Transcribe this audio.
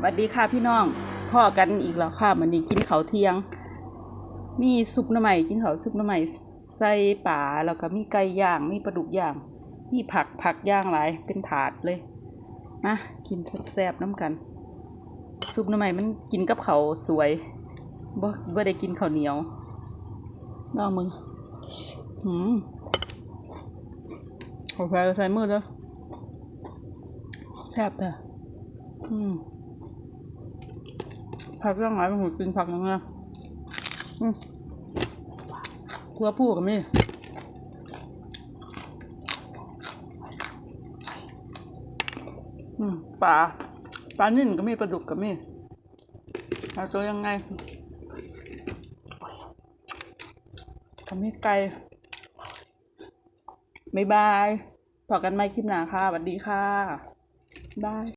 สวัสดีค่ะพี่น้องพ่อกันอีกแล้วค่ะมันนี้กินเขาเที่ยง มีซุปน้ำใหม่กินเขาซุปน้ำใหม่ใส่ป่าแล้วก็มีไก่ย่างมีปลาดุกย่าง มีผักผักย่างหลายเป็นถาดเลยมากินแซ่บน้ำกัน ซุปน้ำใหม่มันกินกับเขาสวยบ่บ่ได้กินข้าวเหนียวลองมึงหืมขอแฟใส่มือเด้อแซ่บเด้ออืม ผักย่างหลายเป็นหูกินผักยังไงอืมทั่วผู้กับมี่ปลาปลานิ่นก็มีปลาดุกก็มีเอาตัวยังไงก็มีไก่บ๊ายบายพอกันไหมคลิปหน้าค่ะสวัสดีค่ะบาย